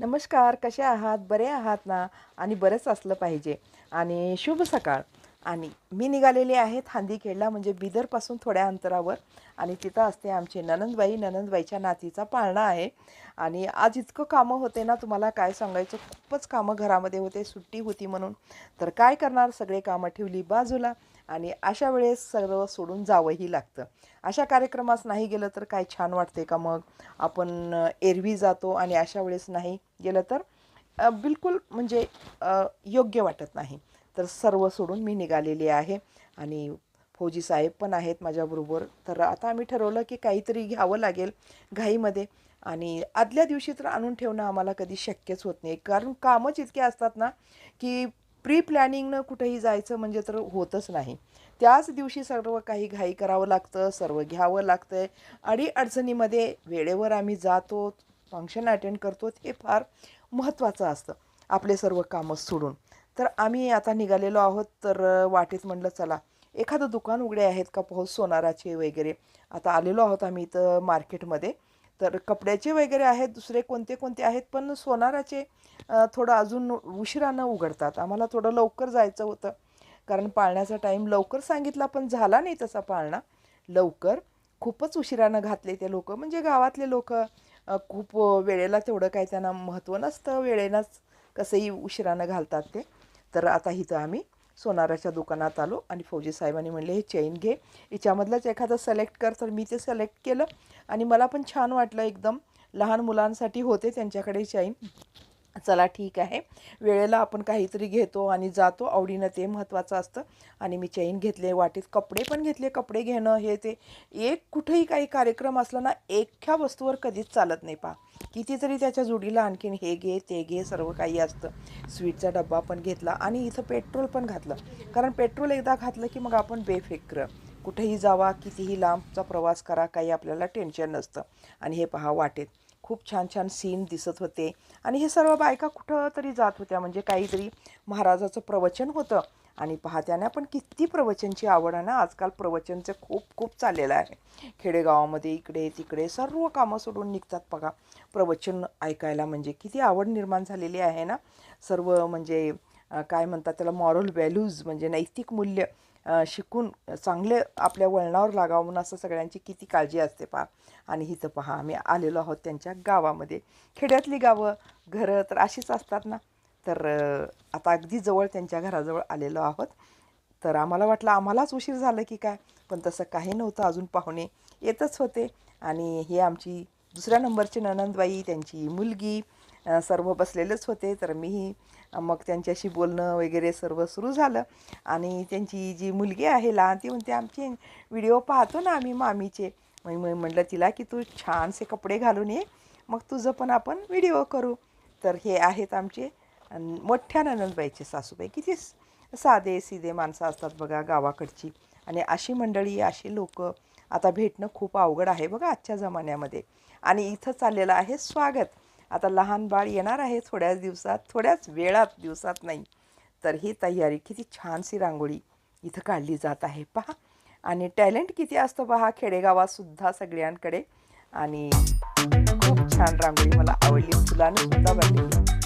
नमस्कार कसे आहात? बरे आहात ना? आणि बरंच असलं पाहिजे. आणि शुभ सकाळ. आणि मी निघालेले आहेत हांदीखेडला म्हणजे बिदरपासून थोड्या अंतरावर. आणि तिथं असते आमचे ननंदबाई. ननंदबाईच्या नातीचा पाळणा आहे. आणि आज इतकं कामं होते ना तुम्हाला काय सांगायचं? खूपच कामं घरामध्ये होते. सुट्टी होती म्हणून. तर काय करणार? सगळे कामं ठेवली बाजूला. आणि अशा वेळेस सर्व सोडून जावंही लागतं. अशा कार्यक्रमास नाही गेलं तर काय छान वाटते का मग? आपण एरवी जातो आणि अशा वेळेस नाही गेलं तर बिलकुल म्हणजे योग्य वाटत नाही. तर सर्व सोडून मी निघालेली आहे आणि फौजी साहेब पण आहेत माझ्याबरोबर. तर आता आम्ही ठरवलं की काहीतरी घ्यावं लागेल घाईमध्ये. आणि आदल्या दिवशी तर आणून ठेवणं आम्हाला कधी शक्यच होत नाही. कारण कामच इतके असतात ना की प्री प्लॅनिंगनं कुठेही जायचं म्हणजे तर होतच नाही. त्याच दिवशी सर्व काही घाई करावं लागतं सर्व घ्यावं लागतं अडी अडचणीमध्ये वेळेवर आम्ही जातो फंक्शन अटेंड करतो हे फार महत्त्वाचं असतं. आपले सर्व कामं सोडून. तर आम्ही आता निघालेलो आहोत तर वाटेत म्हणलं चला एखादं दुकान उघडे आहेत का पाहू सोनाराचे वगैरे. आता आलेलो आहोत आम्ही इथं मार्केटमध्ये. तर कपड्याचे वगैरे आहेत दुसरे कोणते कोणते आहेत पण सोनाराचे थोडं अजून उशिरानं उघडतात. आम्हाला थोडं लवकर जायचं होतं. कारण पाळण्याचा टाईम लवकर सांगितला पण झाला नाही तसा पाळणा. लवकर. खूपच उशिरानं घातले ते लोक. म्हणजे गावातले लोक खूप वेळेला तेवढं काही त्यांना महत्त्व नसतं. वेळेनंच कसंही उशिरानं घालतात ते. तर आता इथं आम्ही सोनाराच्या दुकानात आलो आणि फौजी साहेबांनी म्हणले हे चेन घे. याच्यामधलंच एखादं सिलेक्ट कर. तर मी ते सिलेक्ट केलं आणि मला पण छान वाटलं एकदम. लहान मुलांसाठी होते त्यांच्याकडे चैन चला ठीक आहे. वेळेला आपण काहीतरी घेतो आणि जातो. आवडीनं ते महत्त्वाचं असतं. आणि मी चैन घेतले वाटेत कपडे पण घेतले कपडे घेणं हे ते. एक कुठेही काही कार्यक्रम असला ना एख्या वस्तूवर कधीच चालत नाही पा कितीतरी त्याच्या जोडीला आणखीन हे घे ते घे सर्व काही असतं. स्वीटचा डब्बा पण घेतला आणि इथं पेट्रोल पण घातलं. कारण पेट्रोल एकदा घातलं की मग आपण बेफिक्र. कुठेही जावा कितीही लांबचा प्रवास करा काही आपल्याला टेन्शन नसतं. आणि हे पहा वाटेत. खूप छान छान सीन दिसत होते. आणि हे सर्व बायका कुठं तरी जात होत्या. म्हणजे काहीतरी महाराजाचं प्रवचन होतं. आणि पहा त्यांना पण किती प्रवचनची आवड आहे ना. आजकाल प्रवचनचं खूप खूप चाललेलं आहे. खेडेगावामध्ये इकडे तिकडे सर्व कामं सोडून निघतात बघा. प्रवचन ऐकायला म्हणजे किती आवड निर्माण झालेली आहे ना. सर्व म्हणजे काय म्हणतात त्याला मॉरल व्हॅल्यूज म्हणजे नैतिक मूल्य शिकून चांगले आपल्या वळणावर लागावं म्हणून असं सगळ्यांची किती काळजी असते पहा. आणि हिचं पहा आम्ही आलेलो आहोत त्यांच्या गावामध्ये. खेड्यातली गावं घरं तर अशीच असतात ना. तर आता अगदी जवळ त्यांच्या घराजवळ आलेलो आहोत. तर आम्हाला वाटलं आम्हालाच उशीर झालं की काय? पण तसं काही नव्हतं अजून पाहुणे येतच होते. आणि हे आमची दुसऱ्या नंबरची ननंदबाई त्यांची मुलगी सर्व बसलेलेच होते. तर मीही मग त्यांच्याशी बोलणं वगैरे सर्व सुरू झालं. आणि त्यांची जी मुलगी आहे लहान ती म्हणते आमचे व्हिडिओ पाहतो ना आम्ही मामीचे. मग मी म्हटलं तिला की तू छानसे कपडे घालून ये मग तुझं पण आपण व्हिडिओ करू. तर हे आहेत आमचे मोठ्या ननंदबाईचे सासूबाई. किती साधे सिधे माणसं असतात बघा गावाकडची. आणि अशी मंडळी अशी लोक आता भेटणं खूप अवघड आहे बघा आजच्या जमान्यामध्ये. आणि इथं चाललेलं आहे स्वागत. आता लहान बाळ येणार आहे थोड्याच दिवसात थोड्याच वेळात दिवसात नाही. तर ही तयारी किती छानशी रांगोळी इथं काढली जात आहे. पहा. आणि टॅलेंट किती असतं पहा खेडेगावातसुद्धा सगळ्यांकडे. आणि खूप छान रांगोळी मला आवडली. फुलानं सुद्धा बनलेली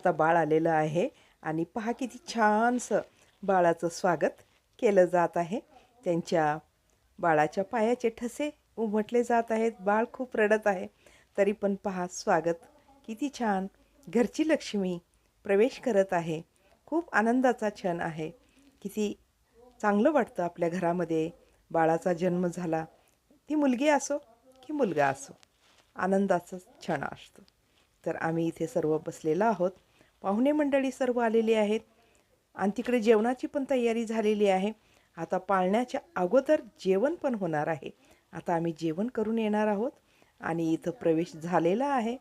आता बाळ आलेलं आहे. आणि पहा किती छानसं बाळाचं स्वागत केलं जात आहे. त्यांच्या बाळाच्या पायाचे ठसे उमटले जात आहेत. बाळ खूप रडत आहे. तरी पण पहा स्वागत किती छान. घरची लक्ष्मी प्रवेश करत आहे. खूप आनंदाचा क्षण आहे. किती चांगलं वाटतं आपल्या घरामध्ये बाळाचा जन्म झाला. ती मुलगी असो की मुलगा असो आनंदाचा क्षण असतो. तर आम्ही इथे सर्व बसलेलो आहोत. पाहुणे मंडळी सर्व आलेली आहेत. आणि तिकडे जेवणाची पण तयारी झालेली आहे. आता पाळण्याच्या अगोदर जेवण पण होणार आहे. आता आम्ही जेवण करून येणार आहोत. आणि इथं प्रवेश झालेला आहे.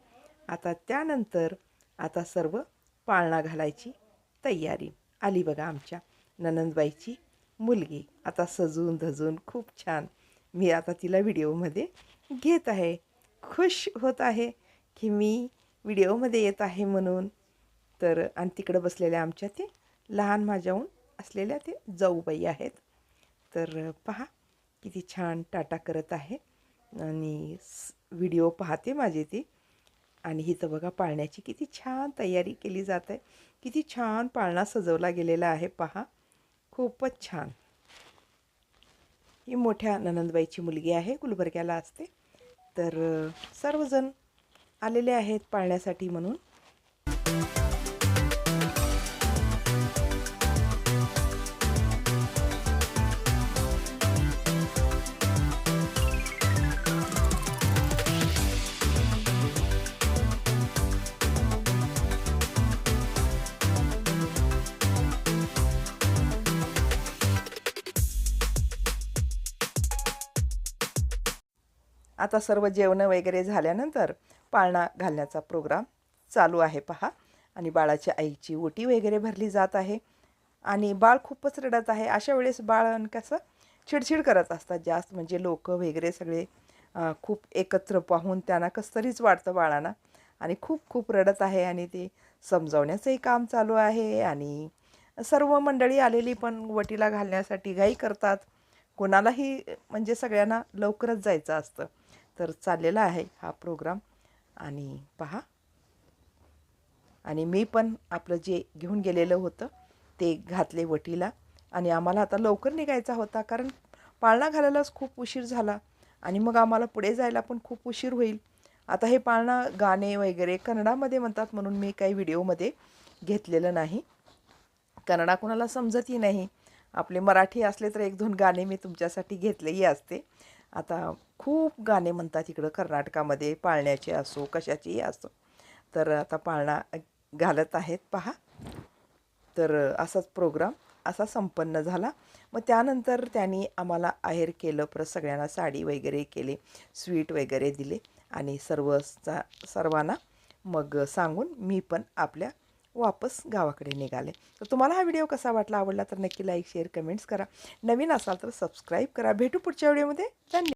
आता त्यानंतर आता सर्व पाळणा घालायची तयारी. आली बघा आमच्या ननंदबाईची मुलगी. आता सजून धजून खूप छान मी आता तिला व्हिडिओमध्ये घेत आहे. खुश होत आहे की मी व्हिडिओमध्ये येत आहे म्हणून. तर आणि तिकडं बसलेल्या आमच्या ते लहान माझ्याहून असलेल्या ते जाऊबाई आहेत. तर पहा किती छान टाटा करत आहे. आणि स- व्हिडिओ पाहते माझी ती. आणि हिथं बघा पाळण्याची किती छान तयारी केली जात आहे. किती छान पाळणा सजवला गेलेला आहे पहा. खूपच छान. ही मोठ्या ननंदबाईची मुलगी आहे गुलबर्ग्याला असते. तर सर्वजण आलेले आहेत पाळण्यासाठी म्हणून. आता सर्व जेवणं वगैरे झाल्यानंतर पाळणा घालण्याचा प्रोग्राम चालू आहे पहा. आणि बाळाच्या आईची ओटी वगैरे भरली जात आहे. आणि बाळ खूपच रडत आहे. अशा वेळेस बाळ कसं चिडचिड करत असतात जास्त. म्हणजे लोक वगैरे सगळे खूप एकत्र पाहून त्यांना कसं तरीच वाटतं बाळांना. आणि खूप खूप रडत आहे आणि ते समजावण्याचंही काम चालू आहे. आणि सर्व मंडळी आलेली पण वटीला घालण्यासाठी घाई करतात. कोणालाही म्हणजे सगळ्यांना लवकरच जायचं असतं. तर चाललेला आहे हा प्रोग्राम आणि पहा. आणि मी पण आपलं जे घेऊन गेलेलं होतं ते घातले वटीला. आणि आम्हाला आता लवकर निघायचा होता कारण पाळणा घालायलाच खूप उशीर झाला. आणि मग आम्हाला पुढे जायला पण खूप उशीर होईल. आता हे पाळणा गाणे वगैरे कन्नडामध्ये म्हणतात म्हणून मी काही व्हिडिओमध्ये घेतलेलं नाही. कन्नडा कोणाला समजतही नाही. आपले मराठी असले तर एक दोन गाणे मी तुमच्यासाठी घेतलेही असते. आता खूप गाणे म्हणतात इकडं कर्नाटकामध्ये पाळण्याचे असो कशाचेही असो. तर आता पाळणा घालत आहेत पहा. तर असाच प्रोग्राम असा संपन्न झाला. मग त्यानंतर त्यांनी आम्हाला आहेर केलं परत सगळ्यांना साडी वगैरे केले स्वीट वगैरे दिले आणि सर्व सर्वांना मग सांगून मी पण आपल्या वापस गावाकडे निघाले. तर तुम्हाला हा व्हिडिओ कसा वाटला आवडला तर नक्की लाईक शेअर कमेंट्स करा. नवीन असाल तर सबस्क्राईब करा. भेटू पुढच्या व्हिडिओमध्ये. धन्यवाद.